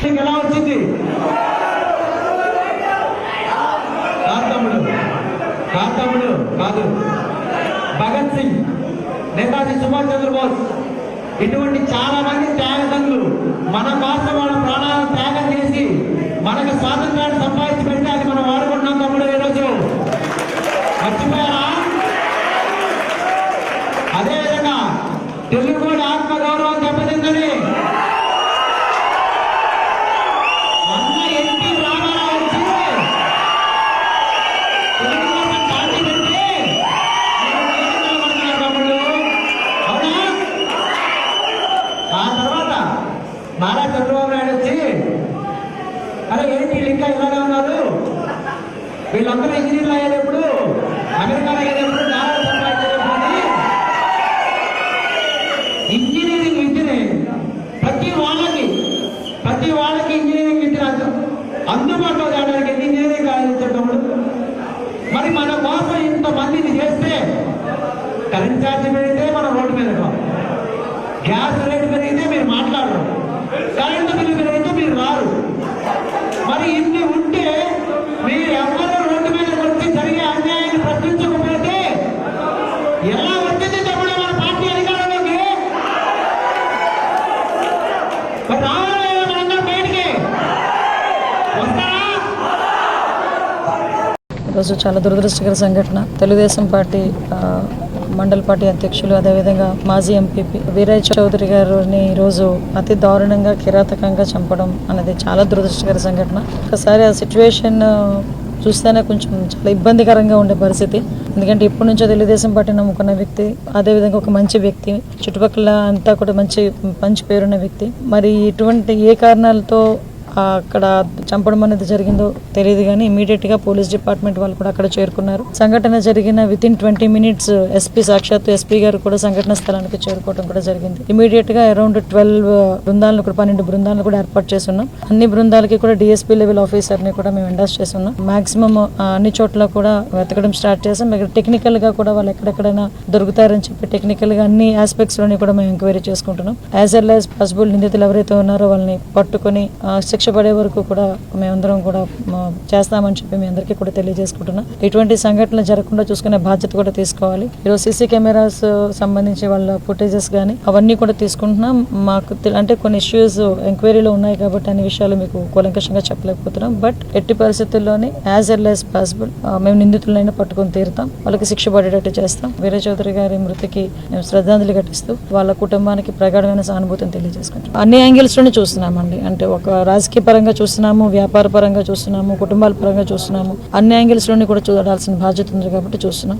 మీకు ఎలా వచ్చింది కాదు తమ్ముడు కాదు కాదు. భగత్ సింగ్ నేతాజీ సుభాష్ చంద్రబోస్. ఇటువంటి చాలా మంది త్యాగదనులు మన కోసం వాళ్ళ ప్రాణాలను త్యాగం చేసి మనకు స్వాతంత్రాన్ని సంపాదించి పెడితే అది మనం వాడుకుంటున్నాం తమ్ముడు ఈరోజు. మర్చిపోయారా? అదేవిధంగా తెలుగు కూడా ఆత్మగౌరవం దెబ్బతిందని అరే ఏంటి వీళ్ళు ఇంకా ఇలాగే ఉన్నారు? వీళ్ళందరూ ఇంజనీర్లు అయ్యేటప్పుడు అమెరికా అయ్యేటప్పుడు సంపాదించేటప్పుడు ఇంజనీరింగ్ విద్యనే ప్రతి వాళ్ళకి ప్రతి వాళ్ళకి ఇంజనీరింగ్ విద్య అందుబాటులో తేవడానికి ఇంజనీరింగ్ కాదు మరి మన కోసం ఇంత మందిని చేస్తే కరెంట్ ఛార్జ్ పెడితే మన రోడ్డు మీద గ్యాస్ రేట్ పెరిగితే మీరు మాట్లాడరు కరెంటు బిల్లు పెరిగితే మీరు రారు మరి ఇన్ని ఉంటే మీరు ఎవరు రోడ్డు మీద వచ్చి జరిగే అన్యాయాన్ని ప్రశ్నించకపోతే ఎలా వచ్చింది తమ్ముడు మన పార్టీ అధికారంలోకి మరి రావాలా లేదా మనందరం బయటికి వస్తారా ఈరోజు చాలా దురదృష్టకర సంఘటన. తెలుగుదేశం పార్టీ మండల పార్టీ అధ్యక్షులు అదేవిధంగా మాజీ ఎంపీపీ వీరయ్య చౌదరి గారిని ఈరోజు అతి దారుణంగా కిరాతకంగా చంపడం అనేది చాలా దురదృష్టకర సంఘటన. ఒకసారి ఆ సిచ్యువేషన్ చూస్తేనే కొంచెం చాలా ఇబ్బందికరంగా ఉండే పరిస్థితి. ఎందుకంటే ఇప్పటి నుంచో తెలుగుదేశం పార్టీ నమ్ముకున్న వ్యక్తి అదేవిధంగా ఒక మంచి వ్యక్తి చుట్టుపక్కల అంతా కూడా మంచి మంచి పేరున్న వ్యక్తి. మరి ఇటువంటి ఏ కారణాలతో అక్కడ చంపడం అనేది జరిగిందో తెలియదు కానీ ఇమీడియట్గా పోలీస్ డిపార్ట్మెంట్ వాళ్ళు కూడా అక్కడ చేరుకున్నారు. సంఘటన జరిగిన with in twenty minutes SP సాక్షాత్ ఎస్పీ గారు కూడా సంఘటన స్థలానికి చేరుకోవడం కూడా జరిగింది. ఇమీడియట్గా అరౌండ్ ట్వెల్వ్ బృందాలను కూడా పన్నెండు బృందాలను కూడా ఏర్పాటు చేస్తున్నాం. అన్ని బృందాలకి కూడా డిఎస్పీ లెవెల్ ఆఫీసర్ని కూడా మేము ఎండాస్ చేస్తున్నాం. మాక్సిమం అన్ని చోట్ల కూడా వెతకడం స్టార్ట్ చేసాం. ఇక్కడ టెక్నికల్గా కూడా వాళ్ళు ఎక్కడెక్కడైనా దొరుకుతారని చెప్పి టెక్నికల్గా అన్ని ఆస్పెక్ట్స్లోని కూడా మేము ఎంక్వైరీ చేసుకుంటున్నాం. యాజ్ వెల్ యాజ్ పాసిబుల్ నిందితులు ఎవరైతే ఉన్నారో వాళ్ళని పట్టుకొని ఆ, శిక్ష పడే వరకు కూడా మేమందరం కూడా చేస్తామని చెప్పి మీ అందరికీ కూడా తెలియజేసుకుంటున్నాం. ఇటువంటి సంఘటనలు జరగకుండా చూసుకునే బాధ్యత కూడా తీసుకోవాలి. ఈరోజు సీసీ కెమెరాస్ సంబంధించి వాళ్ళ ఫుటేజెస్ కానీ అవన్నీ కూడా తీసుకుంటున్నాం. మాకు అంటే కొన్ని ఇష్యూస్ ఎంక్వైరీలో ఉన్నాయి కాబట్టి అన్ని విషయాలు మీకు కూలంకషంగా చెప్పలేకపోతున్నాం. బట్ ఎట్టి పరిస్థితుల్లోనే యాజ్ ఎల్ యాజ్ పాసిబుల్ మేము నిందితులైనా పట్టుకొని తీరుతాం. వాళ్ళకి శిక్ష పడేటట్టు చేస్తాం. వీర చౌదరి గారి మృతికి మేము శ్రద్ధాంజలి ఘటిస్తూ వాళ్ళ కుటుంబానికి ప్రగాఢమైన సానుభూతిని తెలియజేసుకుంటాం అన్ని యాంగిల్స్లోనే చూస్తున్నామండి. అంటే ఒక రాజకీయ పరంగా చూస్తున్నాము వ్యాపార పరంగా చూస్తున్నాము కుటుంబాల పరంగా చూస్తున్నాము అన్ని యాంగిల్స్లోని కూడా చూడాల్సిన బాధ్యత ఉంది కాబట్టి చూస్తున్నాం.